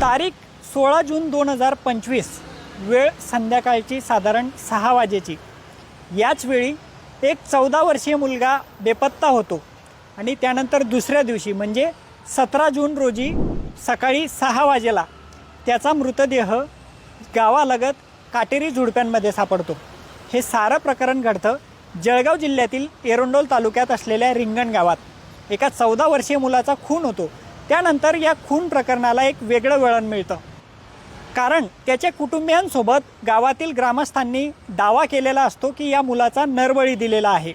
तारीख सोळा जून दोन हजार पंचवीस. वेळ संध्याकाळची साधारण सहा वाजेची. याच वेळी एक चौदा वर्षीय मुलगा बेपत्ता होतो आणि त्यानंतर दुसऱ्या दिवशी म्हणजे सतरा जून रोजी सकाळी सहा वाजेला त्याचा मृतदेह गावालगत काटेरी झुडप्यांमध्ये सापडतो. हे सारं प्रकरण घडतं जळगाव जिल्ह्यातील एरंडोल तालुक्यात असलेल्या रिंगण गावात. एका चौदा वर्षीय मुलाचा खून होतो. त्यानंतर या खून प्रकरणाला एक वेगळं वळण मिळतं. कारण त्याच्या कुटुंबियांसोबत गावातील ग्रामस्थांनी दावा केलेला असतो की या मुलाचा नरबळी दिलेला आहे.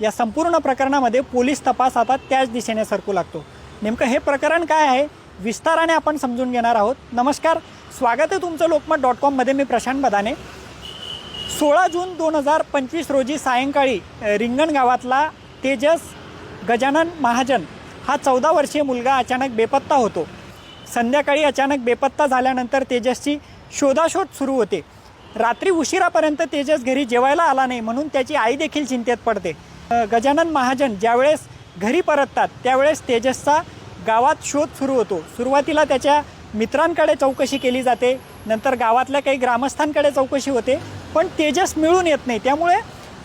या संपूर्ण प्रकरणामध्ये पोलीस तपास आता त्याच दिशेने सरकू लागतो. नेमकं हे प्रकरण काय आहे? विस्ताराने आपण समजून घेणार आहोत. नमस्कार स्वागत आहे तुमचं लोकमत डॉट कॉममध्ये मी प्रशांत बदाने. सोळा जून दोन हजार पंचवीस रोजी सायंकाळी रिंगण गावातला तेजस गजानन महाजन हा चौदा वर्षीय मुलगा अचानक बेपत्ता होतो. संध्याकाळी अचानक बेपत्ता झाल्यानंतर तेजसची शोधाशोध सुरू होते. रात्री उशिरापर्यंत तेजस घरी जेवायला आला नाही म्हणून त्याची आई देखील चिंतेत पडते. गजानन महाजन ज्यावेळेस घरी परततात त्यावेळेस तेजसचा गावात शोध सुरू होतो. सुरुवातीला त्याच्या मित्रांकडे चौकशी केली जाते. नंतर गावातल्या काही ग्रामस्थांकडे चौकशी होते. पण तेजस मिळून येत नाही. त्यामुळे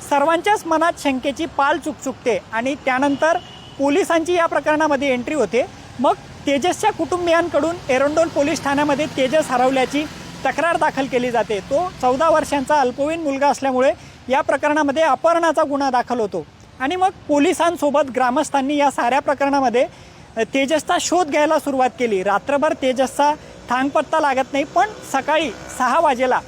सर्वांच्याच मनात शंकेची पाल चुकचुकते आणि त्यानंतर पोलिसांची या प्रकरणामध्ये एंट्री होते. मग तेजसच्या कुटुंबियांकडून एरंडोल पोलीस ठाण्यामध्ये तेजस हरवल्याची तक्रार दाखल केली जाते. तो चौदा वर्षांचा अल्पवयीन मुलगा असल्यामुळे या प्रकरणामध्ये अपहरणाचा गुन्हा दाखल होतो. आणि मग पोलिसांसोबत ग्रामस्थांनी या साऱ्या प्रकरणामध्ये तेजसचा शोध घ्यायला सुरुवात केली. रात्रभर तेजसचा थांगपत्ता लागत नाही पण सकाळी सहा वाजेला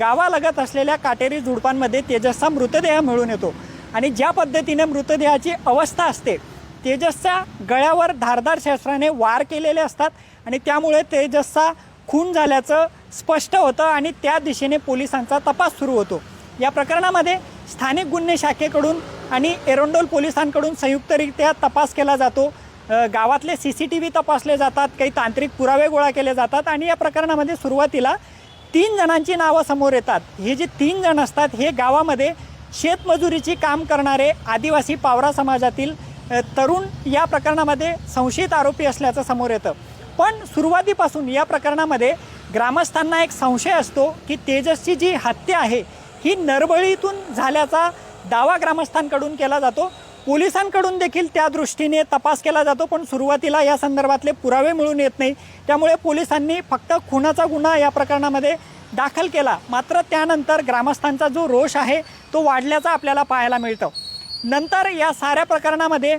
गावालगत असलेल्या काटेरी झुडपांमध्ये तेजसचा मृतदेह मिळून येतो. आणि ज्या पद्धतीने मृतदेहाची अवस्था असते तेजसच्या गळ्यावर धारदार शस्त्राने वार केलेले असतात आणि त्यामुळे तेजसचा खून झाल्याचं स्पष्ट होतं आणि त्या दिशेने पोलिसांचा तपास सुरू होतो. या प्रकरणामध्ये स्थानिक गुन्हे शाखेकडून आणि एरोंडोल पोलिसांकडून संयुक्तरित्या तपास केला जातो. गावातले सी सी टी व्ही तपासले जातात काही तांत्रिक पुरावे गोळा केले जातात आणि या प्रकरणामध्ये सुरुवातीला तीन जणांची नावं समोर येतात. हे जे तीन जण असतात हे गावामध्ये शेतमजुरीची काम करणारे आदिवासी पावरा समाजातील तरुण या प्रकरणामध्ये संशयित आरोपी असल्याचं समोर येतं. पण सुरुवातीपासून या प्रकरणामध्ये ग्रामस्थांना एक संशय असतो की तेजसची जी हत्या आहे ही नरबळीतून झाल्याचा दावा ग्रामस्थांकडून केला जातो. पोलिसांकडून देखील त्या दृष्टीने तपास केला जातो पण सुरुवातीला या संदर्भातले पुरावे मिळून येत नाही. त्यामुळे पोलिसांनी फक्त खुनाचा गुन्हा या प्रकरणामध्ये दाखल केला. मात्र त्यानंतर ग्रामस्थांचा जो रोष आहे तो वाढल्याचा आपल्याला पाहायला मिळतं. नंतर या साऱ्या प्रकरणामध्ये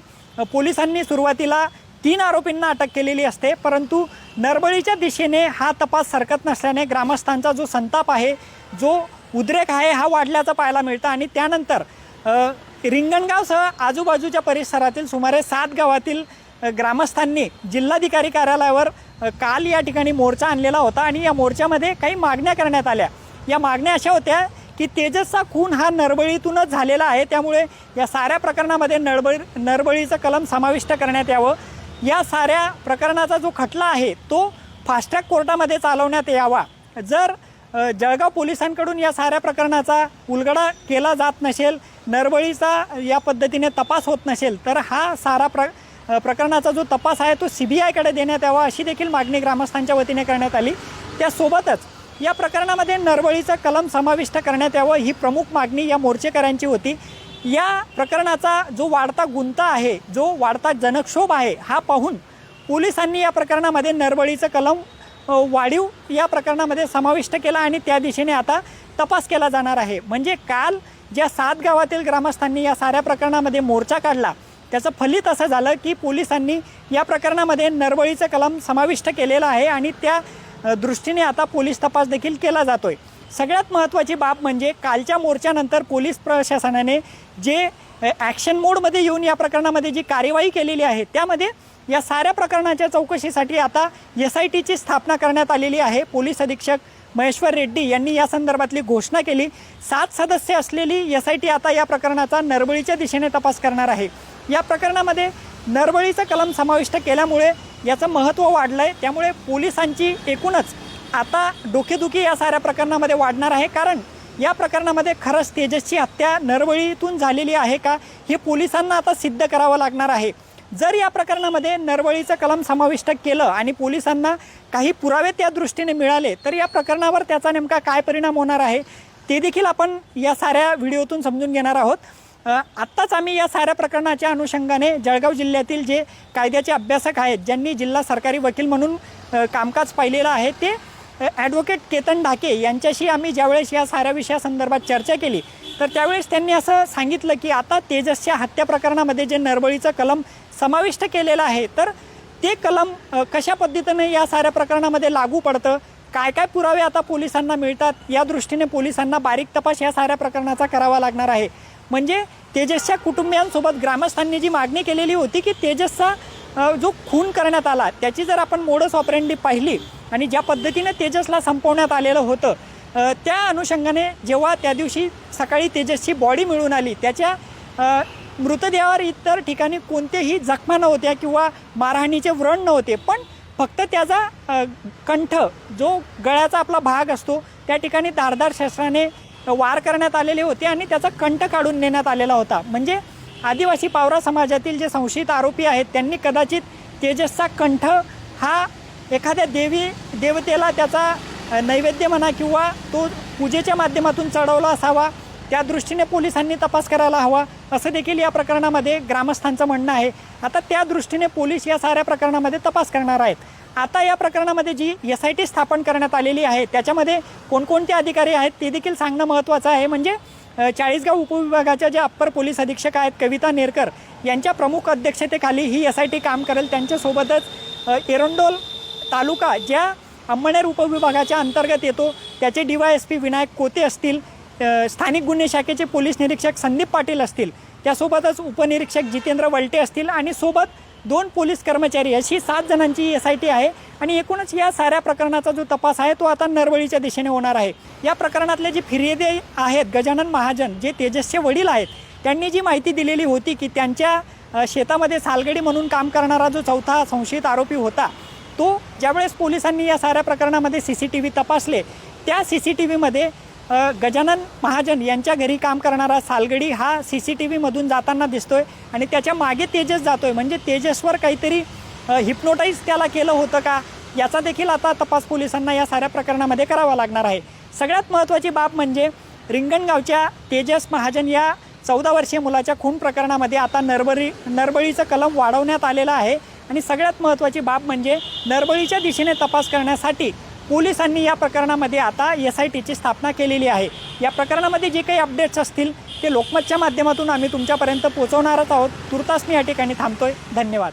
पोलिसांनी सुरुवातीला तीन आरोपींना अटक केलेली असते परंतु नरबळीच्या दिशेने हा तपास सरकत नसल्याने ग्रामस्थांचा जो संताप आहे जो उद्रेक आहे हा वाढल्याचा पाहायला मिळतं. आणि त्यानंतर रिंगणगावसह आजूबाजूच्या परिसरातील सुमारे सात गावातील ग्रामस्थांनी जिल्हाधिकारी कार्यालयावर काल या ठिकाणी मोर्चा आणलेला होता आणि या मोर्चामध्ये काही मागण्या करण्यात आल्या. या मागण्या अशा होत्या की तेजसचा खून हा नरबळीतूनच झालेला आहे. त्यामुळे या साऱ्या प्रकरणामध्ये नळबळी नरबळीचं कलम समाविष्ट करण्यात यावं. या साऱ्या प्रकरणाचा जो खटला आहे तो फास्ट्रॅक कोर्टामध्ये चालवण्यात यावा. जर जळगाव पोलिसांकडून या साऱ्या प्रकरणाचा उलगडा केला जात नसेल नरबळीचा या पद्धतीने तपास होत नसेल तर हा सारा प्र प्रकरणाचा जो तपास आहे तो सी बी आयकडे देण्यात यावा अशी देखील मागणी ग्रामस्थांच्या वतीने करण्यात आली. त्यासोबतच या प्रकरणामध्ये नरबळीचं कलम समाविष्ट करण्यात यावं ही प्रमुख मागणी या मोर्चेकऱ्यांची होती. या प्रकरणाचा जो वाढता गुंता आहे जो वाढता जनक्षोभ आहे हा पाहून पोलिसांनी या प्रकरणामध्ये नरबळीचं कलम वाढीव या प्रकरणामध्ये समाविष्ट केला आणि त्या दिशेने आता तपास केला जाणार आहे. म्हणजे काल ज्या सात गावातील ग्रामस्थांनी या साऱ्या प्रकरणामध्ये मोर्चा काढला त्याचं फलित असं झालं की पोलिसांनी या प्रकरणामध्ये नरबळीचं कलम समाविष्ट केलेलं आहे आणि त्या दृष्टीने आता पोलीस तपास देखील केला जातोय. सगळ्यात महत्त्वाची बाब म्हणजे कालच्या मोर्चानंतर पोलीस प्रशासनाने जे ॲक्शन मोडमध्ये येऊन या प्रकरणामध्ये जी कार्यवाही केलेली आहे त्यामध्ये या साऱ्या प्रकरणाच्या चौकशीसाठी आता एस आय टीची स्थापना करण्यात आलेली आहे. पोलीस अधीक्षक महेश्वर रेड्डी यांनी या संदर्भातली घोषणा केली. सात सदस्य असलेली एस आय टी आता या प्रकरणाचा नरबळीच्या दिशेने तपास करणार आहे. या प्रकरणामध्ये नरबळीचं कलम समाविष्ट केल्यामुळे याचं महत्त्व वाढलं आहे त्यामुळे पोलिसांची एकूणच आता डोकेदुखी या साऱ्या प्रकरणामध्ये वाढणार आहे. कारण या प्रकरणामध्ये खरंच तेजसची हत्या नरबळीतून झालेली आहे का? हे पोलिसांना आता सिद्ध करावं लागणार आहे. जर या प्रकरणामध्ये नरबळीचं कलम समाविष्ट केलं आणि पोलिसांना काही पुरावे त्या दृष्टीने मिळाले तर या प्रकरणावर त्याचा नेमका काय परिणाम होणार आहे ते देखील आपण या साऱ्या व्हिडिओतून समजून घेणार आहोत. आत्ताच आम्ही या साऱ्या प्रकरणाच्या अनुषंगाने जळगाव जिल्ह्यातील जे कायद्याचे अभ्यासक आहेत ज्यांनी जिल्हा सरकारी वकील म्हणून कामकाज पाहिलेलं आहे ते ॲडव्होकेट केतन ढाके यांच्याशी आम्ही ज्यावेळेस या साऱ्या विषयासंदर्भात चर्चा केली तर त्यावेळेस त्यांनी असं सांगितलं की आता तेजसच्या हत्या प्रकरणामध्ये जे नरबळीचं कलम समाविष्ट केलेलं आहे. तर ते कलम कशा पद्धतीने या साऱ्या प्रकरणामध्ये लागू पडतं काय काय पुरावे आता पोलिसांना मिळतात या दृष्टीने पोलिसांना बारीक तपास या साऱ्या प्रकरणाचा करावा लागणार आहे. म्हणजे तेजसच्या कुटुंबियांसोबत ग्रामस्थांनी जी मागणी केलेली होती की तेजसचा जो खून करण्यात आला त्याची जर आपण मोडस ऑपरेंडी पाहिली आणि ज्या पद्धतीने तेजसला संपवण्यात आलेलं होतं त्या अनुषंगाने जेव्हा त्या दिवशी सकाळी तेजसची बॉडी मिळून आली त्याच्या मृतदेहावर इतर ठिकाणी कोणतेही जखमा नव्हत्या किंवा मारहाणीचे व्रण नव्हते. पण फक्त त्याचा कंठ जो गळ्याचा आपला भाग असतो त्या ठिकाणी धारदार शस्त्राने वार करण्यात आलेले होते आणि त्याचा कंठ काढून नेण्यात आलेला होता. म्हणजे आदिवासी पावरा समाजातील जे संशयित आरोपी आहेत त्यांनी कदाचित तेजसचा कंठ हा एखाद्या देवी देवतेला त्याचा नैवेद्य म्हणा किंवा तो पूजेच्या माध्यमातून चढवला असावा. त्या दृष्टीने पोलिसांनी तपास करायला हवा. असं देखील या प्रकरणामध्ये ग्रामस्थांचं म्हणणं आहे. आता त्या दृष्टीने पोलीस या साऱ्या प्रकरणामध्ये तपास करणार आहेत. आता या प्रकरणामध्ये जी एस आय टी स्थापन करण्यात आलेली आहे त्याच्यामध्ये कोणकोणते अधिकारी आहेत ते देखील सांगणं महत्त्वाचं आहे. म्हणजे चाळीसगाव उपविभागाच्या ज्या अप्पर पोलीस अधीक्षक आहेत कविता नेरकर यांच्या प्रमुख अध्यक्षतेखाली ही एस आय टी काम करेल. त्यांच्यासोबतच एरंडोल तालुका ज्या अंमळनेर उपविभागाच्या अंतर्गत येतो त्याचे D Y S P Vinayak Kote असतील स्थानिक गुन्हे शाखेचे पोलीस निरीक्षक संदीप पाटील असतील. त्यासोबतच उपनिरीक्षक जितेंद्र वलटे असतील आणि सोबत दोन पोलीस कर्मचारी अशी सात जणांची एस आय टी आहे. आणि एकूणच या साऱ्या प्रकरणाचा जो तपास आहे तो आता नरवळीच्या दिशेने होणार आहे. या प्रकरणातले जे फिर्यादी आहेत गजानन महाजन जे तेजसचे वडील आहेत त्यांनी जी माहिती दिलेली होती की त्यांच्या शेतामध्ये सालगडी म्हणून काम करणारा जो चौथा संशयित आरोपी होता तो ज्यावेळेस पोलिसांनी या साऱ्या प्रकरणामध्ये सी सी टी व्ही तपासले त्या सी सी टी व्हीमध्ये गजानन महाजन यांच्या घरी काम करणारा सालगडी हा सी सी टी व्हीमधून जाताना दिसतो आहे आणि त्याच्यामागे तेजस जातो आहे म्हणजे तेजसवर काहीतरी हिप्नोटाईज त्याला केलं होतं का? याचा देखील आता तपास पोलिसांना या साऱ्या प्रकरणामध्ये करावा लागणार आहे. सगळ्यात महत्त्वाची बाब म्हणजे रिंगणगावच्या तेजस महाजन या चौदा वर्षीय मुलाच्या खून प्रकरणामध्ये आता नरबळी नरबळीचं कलम वाढवण्यात आलेलं आहे. आणि सगळ्यात महत्त्वाची बाब म्हणजे नरबळीच्या दिशेने तपास करण्यासाठी पोलिसांनी या प्रकरणामध्ये आता एस आय टीची स्थापना केलेली आहे. या प्रकरणामध्ये जे काही अपडेट्स असतील ते लोकमतच्या माध्यमातून आम्ही तुमच्यापर्यंत पोहोचवणारच आहोत. तुर्तास मी या ठिकाणी थांबतोय. धन्यवाद.